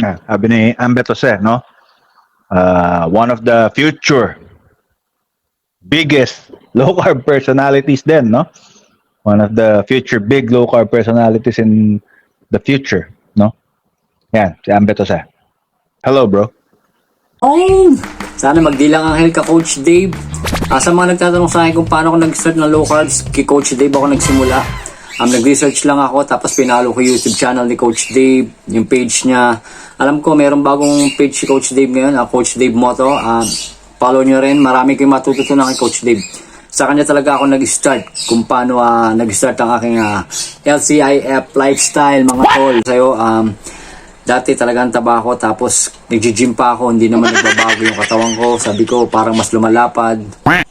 Yeah, sabi ni Ambet no? Uh, one of the future biggest low carb personalities din, no? One of the future big low carb personalities in the future, no? Yan, si Ambet Jose. Hello, bro. Oh! Sana magdilang ang ka Coach Dave. Ah, sa mga nagtatanong sa akin kung paano ako nag-start ng low carbs, kay Coach Dave ako nagsimula. Um, nag-research lang ako, tapos pinalo ko YouTube channel ni Coach Dave, yung page niya. Alam ko, mayroong bagong page si Coach Dave ngayon, ah, Coach Dave Moto. Um, follow nyo rin, marami kayong matututunan kay Coach Dave. Sa kanya talaga ako nag-start kung paano ah, nag-start ang aking ah, LCIF lifestyle, mga tol. Sa'yo, um, Dati talagang taba ako tapos nagji-gym pa ako, hindi naman nagbabago yung katawan ko. Sabi ko parang mas lumalapad.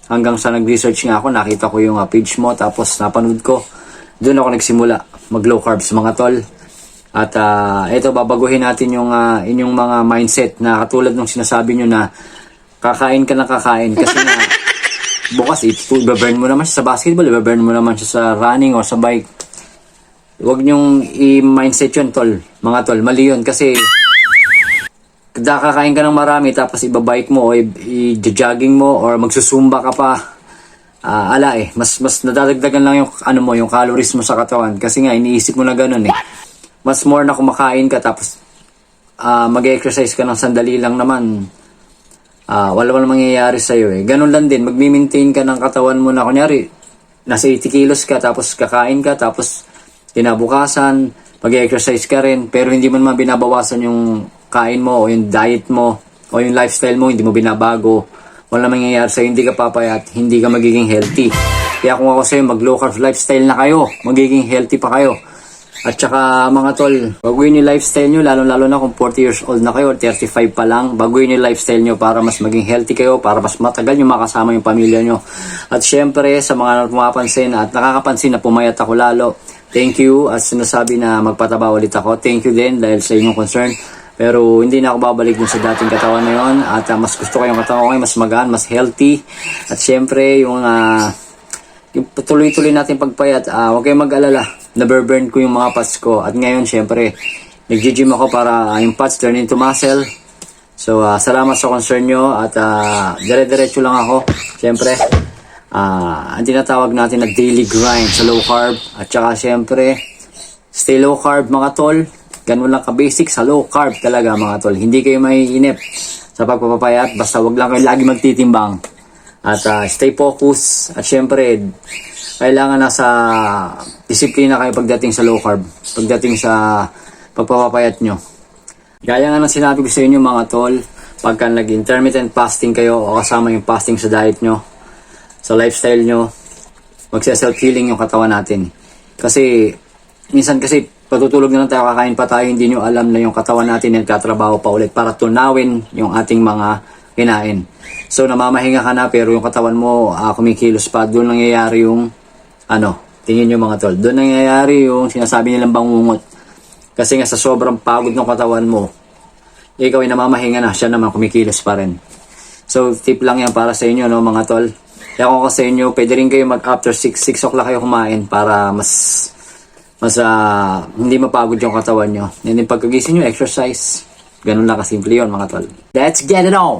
Hanggang sa nag-research nga ako, nakita ko yung uh, page mo tapos napanood ko. Doon ako nagsimula mag low carbs mga tol. At uh, ito babaguhin natin yung uh, inyong mga mindset na katulad ng sinasabi nyo na kakain ka na kakain kasi nga bukas ito, burn mo naman siya sa basketball, burn mo naman siya sa running or sa bike. Huwag niyong i-mindset yun, tol. Mga tol, mali yun. Kasi, kada kakain ka ng marami, tapos ibabike mo, o i-jogging mo, or magsusumba ka pa, ah, ala eh. Mas, mas nadadagdagan lang yung, ano mo, yung calories mo sa katawan. Kasi nga, iniisip mo na ganun eh. Mas more na kumakain ka, tapos ah, mag-exercise ka ng sandali lang naman, ah, wala walang mangyayari sa'yo eh. Ganun lang din, magmi-maintain ka ng katawan mo na, kunyari, nasa 80 kilos ka, tapos kakain ka, tapos kinabukasan, mag-exercise ka rin, pero hindi mo naman binabawasan yung kain mo, o yung diet mo, o yung lifestyle mo, hindi mo binabago. Wala mangyayari sa'yo, hindi ka papayat, hindi ka magiging healthy. Kaya kung ako sa'yo, mag-low carb lifestyle na kayo, magiging healthy pa kayo. At saka mga tol, baguhin yung lifestyle nyo, lalo-lalo na kung 40 years old na kayo, 35 pa lang, baguhin yung lifestyle nyo para mas maging healthy kayo, para mas matagal nyo makasama yung pamilya nyo. At syempre, sa mga pumapansin at nakakapansin na pumayat ako lalo, thank you at sinasabi na magpataba ulit ako. Thank you din dahil sa inyong concern. Pero hindi na ako babalik dun sa dating katawan na yon at ah, mas gusto ko yung katawan ko ngayon, mas magaan, mas healthy. At syempre, yung ah, yung tuloy-tuloy natin pagpayat, ah, huwag kayong mag-alala. Naburburn ko yung mga fats ko. At ngayon, syempre, nag-gym ako para ah, yung fats turn into muscle. So, ah, salamat sa concern nyo at ah, dire-diretso lang ako. Syempre, ah, ang tinatawag natin na daily grind sa low carb. At saka, syempre, stay low carb mga tol. Ganun lang ka-basic sa low carb talaga mga tol. Hindi kayo maiinip sa pagpapapayat. Basta wag lang kayo lagi magtitimbang. At ah, stay focus. At syempre, kailangan nasa disiplina kayo pagdating sa low carb. Pagdating sa pagpapapayat nyo. Gaya nga ng sinabi ko sa inyo mga tol, pagka nag-intermittent fasting kayo o kasama yung fasting sa diet nyo, sa lifestyle nyo, magsa-self-healing yung katawan natin. Kasi, minsan kasi, patutulog na lang tayo, kakain pa tayo, hindi nyo alam na yung katawan natin nagkatrabaho pa ulit para tunawin yung ating mga kinain. So, namamahinga ka na, pero yung katawan mo ah, kumikilos pa, doon nangyayari yung, ano, tingin nyo mga tol, doon nangyayari yung sinasabi nilang bangungot. Kasi nga sa sobrang pagod ng katawan mo, ikaw ay namamahinga na, siya naman kumikilos pa rin. So, tip lang yan para sa inyo, no, mga tol. Kaya kung sa inyo, pwede rin kayo mag after 6, 6 o'clock kayo kumain para mas, mas ah, hindi mapagod yung katawan nyo. And then pagkagising nyo, exercise. Ganun lang kasimple yun, mga tol. Let's get it on!